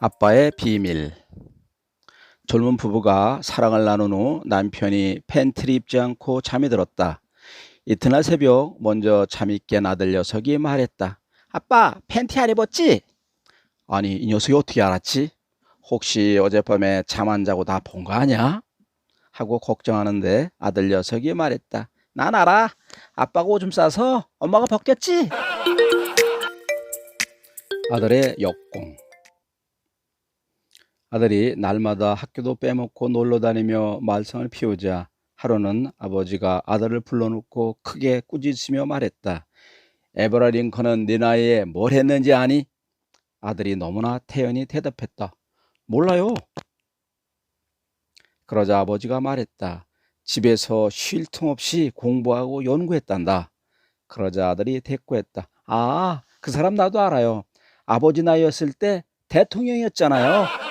아빠의 비밀. 젊은 부부가 사랑을 나눈 후 남편이 팬티를 입지 않고 잠이 들었다. 이튿날 새벽 먼저 잠이 깬 아들 녀석이 말했다. 아빠, 팬티 안 입었지? 아니, 이 녀석이 어떻게 알았지? 혹시 어젯밤에 잠 안 자고 나 본 거 아니야? 하고 걱정하는데 아들 녀석이 말했다. 난 알아. 아빠가 오줌 싸서 엄마가 벗겼지? 아들의 역공. 아들이 날마다 학교도 빼먹고 놀러 다니며 말썽을 피우자 하루는 아버지가 아들을 불러놓고 크게 꾸짖으며 말했다. 에버라 링컨은 네 나이에 뭘 했는지 아니? 아들이 너무나 태연히 대답했다. 몰라요. 그러자 아버지가 말했다. 집에서 쉴 틈 없이 공부하고 연구했단다. 그러자 아들이 대꾸했다. 아, 그 사람 나도 알아요. 아버지 나이였을 때 대통령이었잖아요.